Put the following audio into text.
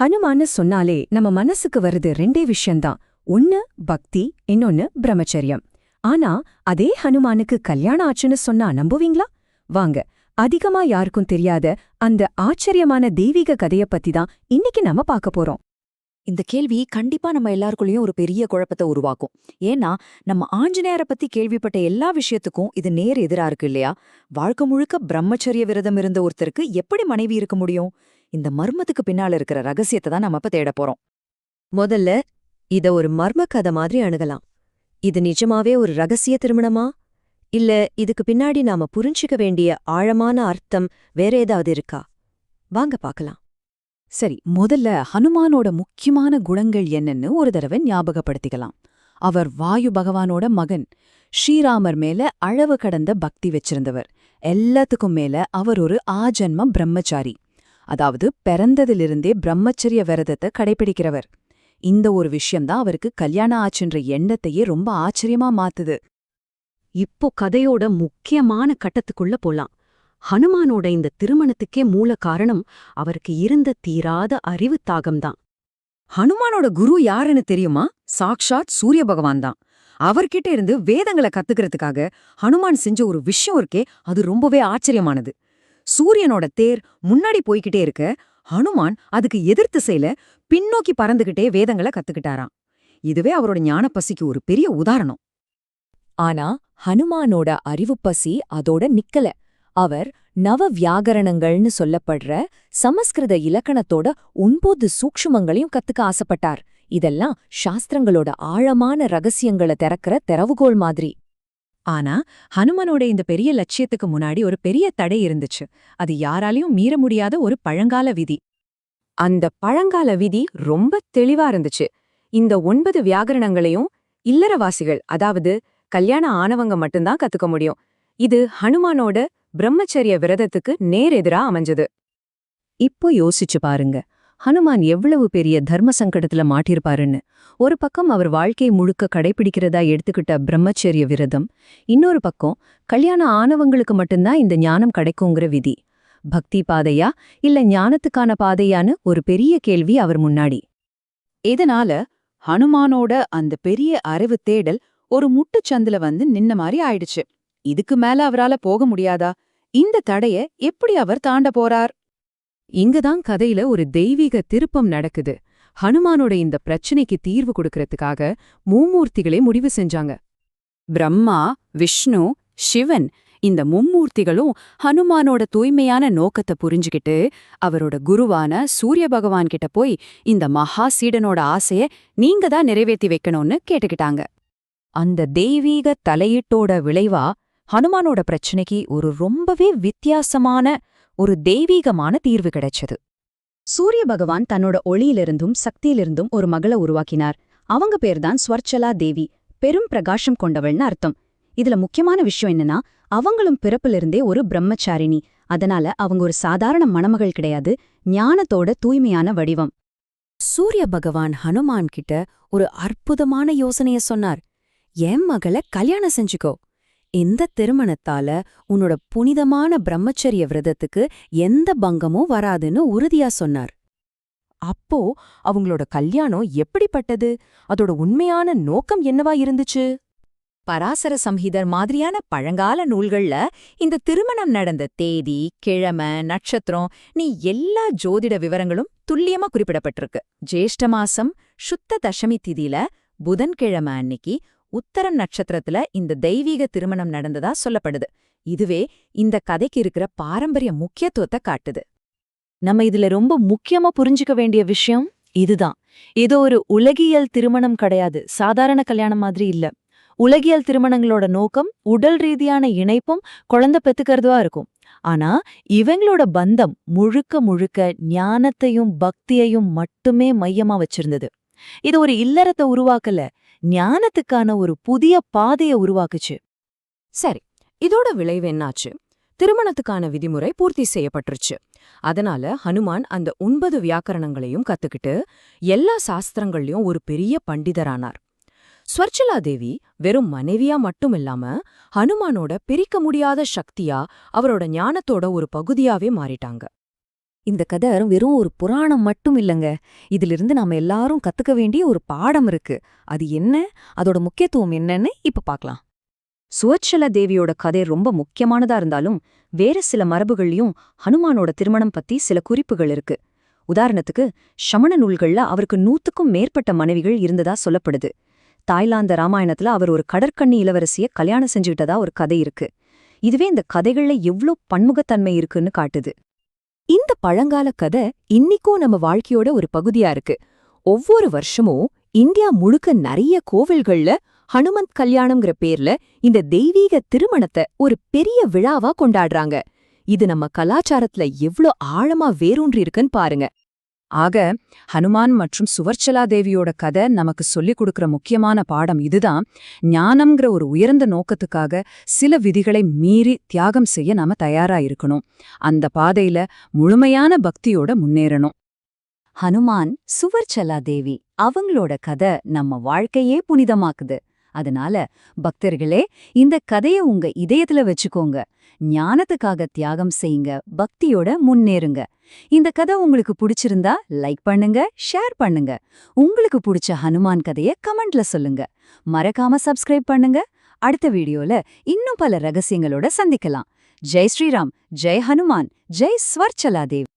ஹனுமான்னு சொன்னாலே நம்ம மனசுக்கு வருது ரெண்டே விஷயம்தான். ஒன்னு பக்தி இன்னொன்னு பிரம்மச்சரியம். ஆனா அதே ஹனுமானுக்கு கல்யாணம் ஆச்சுன்னு சொன்னா நம்புவீங்களா? வாங்க அதிகமா யாருக்கும் தெரியாத அந்த ஆச்சரியமான தெய்வீக கதைய பத்தி தான் இன்னைக்கு நம்ம பார்க்க போறோம். இந்த கேள்வி கண்டிப்பா நம்ம எல்லாருக்குள்ளயும் ஒரு பெரிய குழப்பத்தை உருவாக்கும். ஏன்னா நம்ம ஆஞ்சநேயரை பத்தி கேள்விப்பட்ட எல்லா விஷயத்துக்கும் இது நேர் எதிரா இருக்கு இல்லையா? வாழ்க்கை முழுக்க பிரம்மச்சரிய விரதம் இருந்த ஒருத்தருக்கு எப்படி மனைவி இருக்க முடியும்? இந்த மர்மத்துக்கு பின்னால இருக்கிற ரகசியத்தை தான் நம்ம இப்ப தேட போறோம். முதல்ல இத ஒரு மர்ம கதை மாதிரி அணுகலாம். இது நிஜமாவே ஒரு ரகசிய திருமணமா? இல்ல இதுக்கு பின்னாடி நாம புரிஞ்சுக்க வேண்டிய ஆழமான அர்த்தம் வேற ஏதாவது இருக்கா? வாங்க பார்க்கலாம். சரி முதல்ல ஹனுமானோட முக்கியமான குணங்கள் என்னன்னு ஒரு தடவை ஞாபகப்படுத்திக்கலாம். அவர் வாயு பகவானோட மகன். ஸ்ரீராமர் மேல அளவு கடந்த பக்தி வச்சிருந்தவர். எல்லாத்துக்கும் மேல அவர் ஒரு ஆஜன்ம பிரம்மச்சாரி. அதாவது பிறந்ததிலிருந்தே பிரம்மச்சரிய விரதத்தை கடைபிடிக்கிறவர். இந்த ஒரு விஷயம்தான் அவருக்கு கல்யாணம் ஆச்சுன்ற எண்ணத்தையே ரொம்ப ஆச்சரியமா மாத்துது. இப்போ கதையோட முக்கியமான கட்டத்துக்குள்ள போலாம். ஹனுமானோட இந்த திருமணத்துக்கே மூல காரணம் அவருக்கு இருந்த தீராத அறிவு தாகம்தான். ஹனுமானோட குரு யாருன்னு தெரியுமா? சாக்ஷாத் சூரிய பகவான் தான். அவர்கிட்ட இருந்து வேதங்களை கத்துக்கிறதுக்காக ஹனுமான் செஞ்ச ஒரு விஷயம் இருக்கே அது ரொம்பவே ஆச்சரியமானது. சூரியனோட தேர் முன்னாடி போய்கிட்டே இருக்க. ஹனுமான் அதுக்கு எதிர் திசையில பின்னோக்கி பறந்துகிட்டே வேதங்களை கத்துக்கிட்டாராம். இதுவே அவரோட ஞானப்பசிக்கு ஒரு பெரிய உதாரணம். ஆனா ஹனுமானோட அறிவுப்பசி அதோட நிக்கல. அவர் நவ வியாகரணங்கள்னு சொல்லப்படுற சமஸ்கிருத இலக்கணத்தோட ஒன்பது சூக்ஷுமங்களையும் கத்துக்க ஆசைப்பட்டார். இதெல்லாம் சாஸ்திரங்களோட ஆழமான ரகசியங்களை திறக்கிற திறவுகோல் மாதிரி. ஆனா ஹனுமனோட இந்த பெரிய லட்சியத்துக்கு முன்னாடி ஒரு பெரிய தடை இருந்துச்சு. அது யாராலையும் மீற முடியாத ஒரு பழங்கால விதி. அந்த பழங்கால விதி ரொம்ப தெளிவா இருந்துச்சு. இந்த ஒன்பது வியாகரணங்களையும் இல்லறவாசிகள் அதாவது கல்யாண ஆனவங்க மட்டும்தான் கத்துக்க முடியும். இது ஹனுமானோட பிரம்மச்சரிய விரதத்துக்கு நேர் எதிரா அமைஞ்சது. இப்போ யோசிச்சு பாருங்க. ஹனுமான் எவ்வளவு பெரிய தர்ம சங்கடத்துல மாட்டிருப்பாருன்னு ஒரு பக்கம் அவர் வாழ்க்கை முழுக்க கடைபிடிக்கிறதா எடுத்துக்கிட்ட பிரம்மச்சரிய விரதம். இன்னொரு பக்கம் கல்யாணம் ஆனவங்களுக்கு மட்டும்தான் இந்த ஞானம் கிடைக்குங்கிற விதி. பக்தி பாதையா இல்ல ஞானத்துக்கான பாதையான்னு ஒரு பெரிய கேள்வி அவர் முன்னாடி. இதனால ஹனுமானோட அந்த பெரிய அறிவு தேடல் ஒரு முட்டுச்சந்துல வந்து நின்ன மாதிரி ஆயிடுச்சு. இதுக்கு மேல அவரால போக முடியாதா? இந்த தடைய எப்படி அவர் தாண்ட போறார்? இங்கதான் கதையில ஒரு தெய்வீக திருப்பம் நடக்குது. ஹனுமானோட இந்த பிரச்சனைக்கு தீர்வு கொடுக்கறதுக்காக மூமூர்த்திகளே முடிவு செஞ்சாங்க. பிரம்மா விஷ்ணு சிவன் இந்த மும்மூர்த்திகளும் ஹனுமானோட தூய்மையான நோக்கத்தை புரிஞ்சுகிட்டு அவரோட குருவான சூரிய பகவான் கிட்ட போய் இந்த மகா சீடனோட ஆசைய நீங்க தான் நிறைவேத்தி வைக்கணும்னு கேட்டுக்கிட்டாங்க. அந்த தெய்வீக தலையீட்டோட விளைவா ஹனுமானோட பிரச்சனைக்கு ஒரு ரொம்பவே வித்தியாசமான ஒரு தெய்வீகமான தீர்வு கிடைச்சது. சூரிய பகவான் தன்னோட ஒளியிலிருந்தும் சக்தியிலிருந்தும் ஒரு மகளை உருவாக்கினார். அவங்க பேர்தான் ஸ்வர்ச்சலா தேவி பெரும் பிரகாசம் கொண்டவள்னு அர்த்தம். இதுல முக்கியமான விஷயம் என்னன்னா அவங்களும் பிறப்பிலிருந்தே ஒரு பிரம்மச்சாரிணி. அதனால அவங்க ஒரு சாதாரண மணமகள் கிடையாது ஞானத்தோட தூய்மையான வடிவம். சூரிய பகவான் ஹனுமான் கிட்ட ஒரு அற்புதமான யோசனைய சொன்னார். என் மகளை கல்யாணம் செஞ்சுக்கோ. இந்த திருமணத்தால உன்னோட புனிதமான பிரம்மச்சரிய விரதத்துக்கு எந்த பங்கமும் வராதுன்னு உறுதியா சொன்னார். அப்போ அவங்களோட கல்யாணம் எப்படிப்பட்டது? அதோட உண்மையான நோக்கம் என்னவா இருந்துச்சு? பராசர சம்ஹிதர் மாதிரியான பழங்கால நூல்கள்ல இந்த திருமணம் நடந்த தேதி கிழமை நட்சத்திரம் நீ எல்லா ஜோதிட விவரங்களும் துல்லியமா குறிப்பிடப்பட்டிருக்கு. ஜேஷ்ட மாசம் சுத்த தசமி திதியில புதன்கிழமை அன்னிக்கு உத்தரம் நட்சத்திரத்துல இந்த தெய்வீக திருமணம் நடந்ததா சொல்லப்படுது. இதுவே இந்த கதைக்கு இருக்கிற பாரம்பரிய முக்கியத்துவத்தை காட்டுது. நம்ம இதுல ரொம்ப முக்கியமா புரிஞ்சுக்க வேண்டிய விஷயம் இதுதான். ஏதோ ஒரு உலகியல் திருமணம் கிடையாது. சாதாரண கல்யாணம் மாதிரி இல்ல. உலகியல் திருமணங்களோட நோக்கம் உடல் ரீதியான இணைப்பும் குழந்தை பெத்துக்கிறதுவா இருக்கும். ஆனா இவங்களோட பந்தம் முழுக்க முழுக்க ஞானத்தையும் பக்தியையும் மட்டுமே மையமா வச்சிருந்தது. இது ஒரு இல்லறத்தை உருவாக்கல. ஞானத்துக்கான ஒரு புதிய பாதைய உருவாக்குச்சு. சரி இதோட விளைவு என்னாச்சு? திருமணத்துக்கான விதிமுறை பூர்த்தி செய்யப்பட்டுருச்சு. அதனால ஹனுமான் அந்த ஒன்பது வியாக்கரணங்களையும் கத்துக்கிட்டு எல்லா சாஸ்திரங்கள்லயும் ஒரு பெரிய பண்டிதரானார். ஸ்வர்ச்சலா தேவி வெறும் மனைவியா மட்டும் இல்லாம ஹனுமானோட பிரிக்க முடியாத சக்தியா அவரோட ஞானத்தோட ஒரு பகுதியாவே மாறிட்டாங்க. இந்த கதை வெறும் ஒரு புராணம் மட்டும் இல்லங்க. இதிலிருந்து நாம எல்லாரும் கத்துக்க வேண்டிய ஒரு பாடம் இருக்கு. அது என்ன? அதோட முக்கியத்துவம் என்னன்னு இப்ப பார்க்கலாம் சுவச்சல தேவியோட கதை ரொம்ப முக்கியமானதா இருந்தாலும் வேற சில மரபுகள்லயும் ஹனுமானோட திருமணம் பத்தி சில குறிப்புகள் இருக்கு. உதாரணத்துக்கு சமண நூல்கள்ல அவருக்கு நூத்துக்கும் மேற்பட்ட மனைவிகள் இருந்ததா சொல்லப்படுது. தாய்லாந்து ராமாயணத்துல அவர் ஒரு கடற்கண்ணி இளவரசிய கல்யாணம் செஞ்சுக்கிட்டதா ஒரு கதை இருக்கு. இதுவே இந்த கதைகள்ல எவ்ளோ பன்முகத்தன்மை இருக்குன்னு காட்டுது. இந்த பழங்கால கதை இன்னிக்கும் நம்ம வாழ்க்கையோட ஒரு பகுதியா இருக்கு. ஒவ்வொரு வருஷமும் இந்தியா முழுக்க நிறைய கோவில்கள்ல ஹனுமந்த் கல்யாணம்ங்கிற பேர்ல இந்த தெய்வீக திருமணத்தை ஒரு பெரிய விழாவா கொண்டாடுறாங்க. இது நம்ம கலாச்சாரத்துல எவ்ளோ ஆழமா வேரூன்றி இருக்குன்னு பாருங்க. ஆக ஹனுமான் மற்றும் சுவர்ச்சலா தேவியோட கதை நமக்கு சொல்லிக் கொடுக்கிற முக்கியமான பாடம் இதுதான். ஞானம்ங்கிற ஒரு உயர்ந்த நோக்கத்துக்காக சில விதிகளை மீறி தியாகம் செய்ய நாம தயாரா இருக்கணும். அந்த பாதையில முழுமையான பக்தியோட முன்னேறணும். ஹனுமான் சுவர்ச்சலா தேவி அவங்களோட கதை நம்ம வாழ்க்கையே புனிதமாக்குது. அதனால பக்தர்களே இந்த கதைய உங்க இதயத்துல வச்சுக்கோங்க. ஞானத்துக்காக தியாகம் செய்யுங்க பக்தியோட முன்னேறுங்க. இந்த கதை உங்களுக்கு பிடிச்சிருந்தா லைக் பண்ணுங்க ஷேர் பண்ணுங்க. உங்களுக்கு பிடிச்ச ஹனுமான் கதைய கமெண்ட்ல சொல்லுங்க. மறக்காம சப்ஸ்கிரைப் பண்ணுங்க. அடுத்த வீடியோல இன்னும் பல ரகசியங்களோட சந்திக்கலாம். ஜெய் ஸ்ரீராம் ஜெய் ஹனுமான் ஜெய் ஸ்வர்ச்சலாதேவ்.